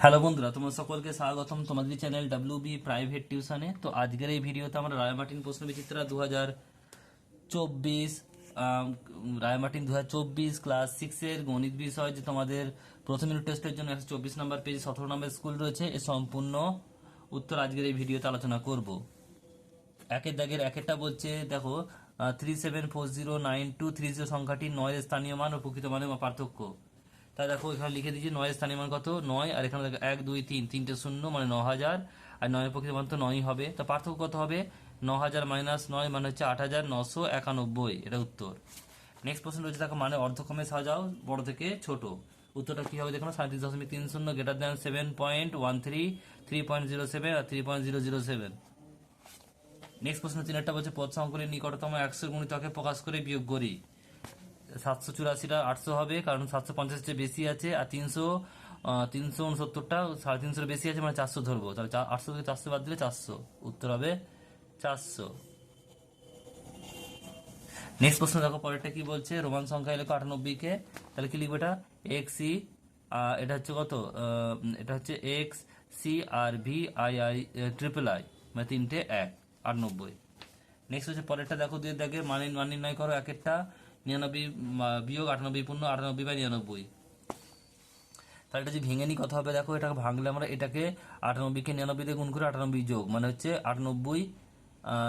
Hello বন্ধুরা তোমার সকলকে স্বাগতম। তোমাদের চ্যানেল ডাব্লিউ বি প্রাইভেট টিউশনে তো আজকের এই ভিডিওতে আমরা রায়মার্টিন প্রশ্ন বিচিত্রা দু হাজার চব্বিশ রায়মার্টিন দু হাজার চব্বিশ ক্লাস সিক্সের গণিত বিষয় যে তোমাদের প্রথম ইউনিট টেস্টের জন্য একশো চব্বিশ নম্বর পেজ সতেরো নম্বর স্কুল রয়েছে। এর সম্পূর্ণ উত্তর আজকের এই ভিডিওতে আলোচনা করব। একের দাগের একেরটা বলছে, দেখো three seven four zero nine two three zero সংখ্যাটি নয়ের স্থানীয় মান ও প্রকৃত মানের পার্থক্য। তা দেখো, এখানে লিখে দিয়েছি, নয়ের স্থানীয় মান কত? নয়, আর এখানে দেখো, এক, দুই, তিন, তিনটে শূন্য মানে ন হাজার আর নয়ের প্রকৃত মান তো নয়ই হবে। তা পার্থক্য কত হবে? ন হাজার মাইনাস নয় মানে হচ্ছে আট হাজার নশো একানব্বই, এটা উত্তর। নেক্সট প্রশ্ন রয়েছে, দেখো মানে অর্ধক্রমে সাজাও, বড় থেকে ছোট। উত্তরটা কী হবে দেখো সাঁত্রিশ দশমিক তিন শূন্য greater than seven point one three three point zero seven আর three point zero zero seven next প্রশ্ন তিনটা বলছে, পদ সংকলের নিকটতম একশো গুণিতকে প্রকাশ করে বিয়োগ করি। সাতশো চুরাশিটা, আটশো হবে, কারণ সাতশো পঞ্চাশটা বেশি আছে, আর তিনশো তিনশো উনসত্তরটা, সাড়ে তিনশোর বেশি আছে মানে চারশো ধরবো। তাহলে আটশো থেকে চারশো বাদ দিলে চারশো, উত্তর হবে চারশো। নেক্সট প্রশ্ন দেখো, পরেরটা কি বলছে? রোমান সংখ্যা এলাকা আটানব্বইকে তাহলে কি লিখব এটা? এক্স সি এটা হচ্ছে কত? এটা হচ্ছে X C R V I I triple I মানে তিনটে এক, আটানব্বই। নেক্সট হচ্ছে পরেরটা দেখো দিয়ে দেখে মানে মান নির্ণয় করো এক একটা নিরানব্বই বিয়োগ আটানব্বই, পূর্ণ আটানব্বই বাই নিরানব্বই। তাহলে এটা যদি ভেঙে নিই কত হবে, দেখো এটাকে ভাঙলে আমরা এটাকে আটানব্বইকে নিরানব্বই দিয়ে গুণ করে আটানব্বই যোগ মানে হচ্ছে আটানব্বই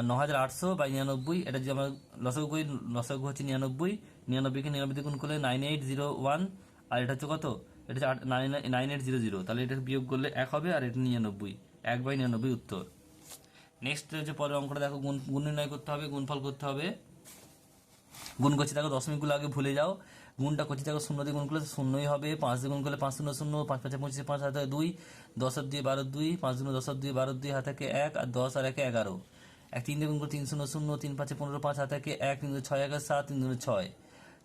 ন হাজার আটশো বাই নিরানব্বই, এটা যদি আমরা লসগু করি, লসগু হচ্ছে নিরানব্বই, নিরানব্বইকে নিরানব্বই দিয়ে গুণ করলে নাইন এইট জিরো ওয়ান, আর এটা হচ্ছে কত? এটা হচ্ছে নাইন এইট জিরো জিরো, তাহলে এটা বিয়োগ করলে এক হবে আর এটা নিরানব্বই, এক বাই নিরানব্বই উত্তর। নেক্সট হচ্ছে পরের অঙ্কটা দেখো, গুণ গুণ নির্ণয় করতে হবে, গুণফল করতে হবে। গুণ করছি, দেখো দশমিকগুলো আগে ভুলে যাও। গুণটা করছি, দেখো শূন্য দিয়ে গুণ করলে শূন্যই হবে, পাঁচ দিয়ে গুণ করলে পাঁচ শূন্য শূন্য, পাঁচ পাঁচে পঁচিশে, পাঁচ হাতে দুই, দশ আর দুই বারো দুই, পাঁচ দুই দশ আর দুই বারো দুই, হাতে এক আর দশ আর একে এগারো। এক তিন দিয়ে গুণ করলে তিন শূন্য শূন্য, তিন পাঁচে পনেরো, পাঁচ হাতে এক তিন ছয় এক সাত, তিন দুই ছয়।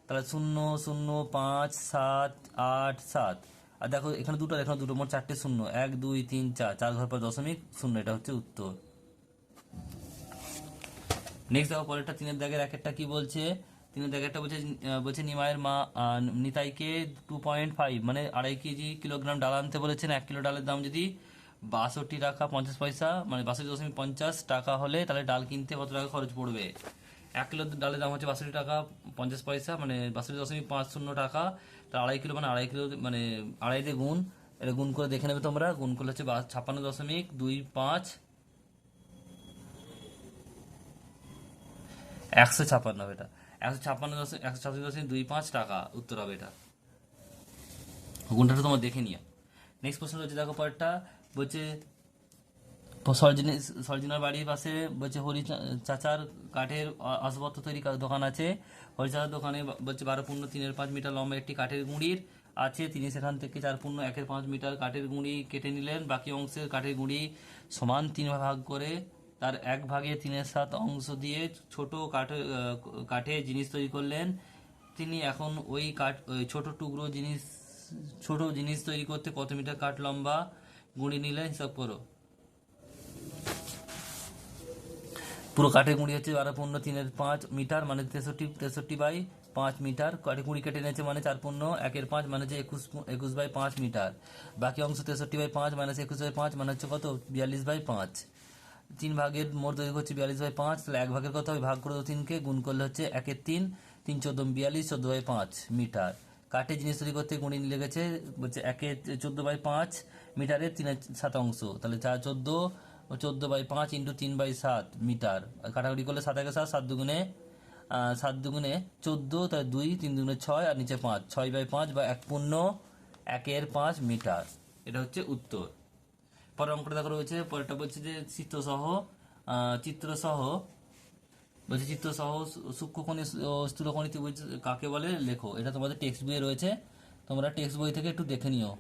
তাহলে শূন্য শূন্য, পাঁচ, সাত, আট, সাত। আর দেখো এখানে দুটো এখানে দুটো, মোট চারটে শূন্য। এক, দুই, তিন, চার। চার ঘর পর দশমিক, শূন্য, এটা হচ্ছে উত্তর। নেক্সট দেখো পরেরটা তিনের দাগের এক একটা কি বলছে? তিনের দাগের একটা বলছে বলছে নিমায়ের মা নিতাইকে টু পয়েন্ট ফাইভ মানে আড়াই কেজি কিলোগ্রাম ডাল আনতে বলেছেন। এক কিলো ডালের দাম যদি বাষট্টি টাকা পঞ্চাশ পয়সা মানে বাষট্টি দশমিক পঞ্চাশ টাকা হলে তাহলে ডাল কিনতে কত টাকা খরচ পড়বে? এক কিলো ডালের দাম হচ্ছে বাষট্টি টাকা পঞ্চাশ পয়সা মানে বাষট্টি দশমিক পাঁচ শূন্য টাকা। তার আড়াই কিলো মানে আড়াই কিলো মানে আড়াই দিয়ে গুণ, এটা গুণ করে দেখে নেবে তোমরা। গুণ করলে হচ্ছে ছাপ্পান্ন দশমিক দুই পাঁচ। একশো ছাপ্পান্ন এটা। একশো ছাপ্পান্ন দশমিক, একশো ছাপ্পান্ন দশমিক দুই পাঁচ টাকা উত্তর হবে এটা। তো তোমার দেখে নিও। নেক্সট প্রশ্ন হচ্ছে, দেখো পরেরটা বলছে, সরজিনী, সরজিনার বাড়ির পাশে বলছে হরি চাচার কাঠের আসবাবপত্র তৈরি দোকান আছে। হরি চাচার দোকানে বলছে, বারো পূর্ণ তিনের পাঁচ মিটার লম্বা একটি কাঠের গুঁড়ির আছে। তিনি সেখান থেকে চার পূর্ণ একের পাঁচ মিটার কাঠের গুঁড়ি কেটে নিলেন। বাকি অংশের কাঠের গুঁড়ি সমান তিন ভাগ করে তার এক ভাগে তিনের সাত অংশ দিয়ে ছোট কাঠে কাঠে জিনিস তৈরি করলেন। তিনি এখন ওই কাঠ, ওই ছোট টুকরো জিনিস, ছোট জিনিস তৈরি করতে কত মিটার কাঠ লম্বা গুঁড়ি নিলেন হিসাব করো। পুরো কাঠের গুঁড়ি হচ্ছে বারো পূর্ণ তিনের পাঁচ মিটার মানে তেষট্টি তেষট্টি বাই পাঁচ মিটার। কাঠের গুঁড়ি কেটে নিয়েছে মানে চার পূর্ণ একের পাঁচ মানে হচ্ছে একুশ একুশ বাই পাঁচ মিটার। বাকি অংশ তেষট্টি বাই পাঁচ মানে একুশ বাই পাঁচ মানে হচ্ছে কত? বিয়াল্লিশ বাই পাঁচ। তিন ভাগের মোট দৈর্ঘ্য হচ্ছে বিয়াল্লিশ বাই পাঁচ, তাহলে এক ভাগের কত হবে, ভাগ করে তিনকে, গুণ করলে হচ্ছে একের তিন তিন চোদ্দ বিয়াল্লিশ, চোদ্দ বাই পাঁচ মিটার। কাঠের জিনিস তৈরি করতে গুণি লেগেছে? বলছে একে চোদ্দ বাই পাঁচ মিটারের তিনের সাত অংশ, তাহলে চার চোদ্দ চোদ্দ বাই পাঁচ ইন্টু তিন বাই সাত মিটার। কাটাকুটি করলে সাত একে সাত সাত দুগুণে সাত দুগুণে চোদ্দ তার দুই, তিন দুগুণে ছয়, আর নিচে পাঁচ, ছয় বাই পাঁচ বা এক পূর্ণ একের পাঁচ মিটার। এটা হচ্ছে উত্তর। পরের অঙ্কটা দেখো রয়েছে, পরেরটা বলছে যে চিত্রসহ চিত্রসহ, বলছে চিত্রসহ সূক্ষ্মকণি বলছে কাকে বলে? লেখো। এটা তোমাদের টেক্সট বইয়ে রয়েছে। তোমরা টেক্সট বই থেকে একটু দেখে নিও।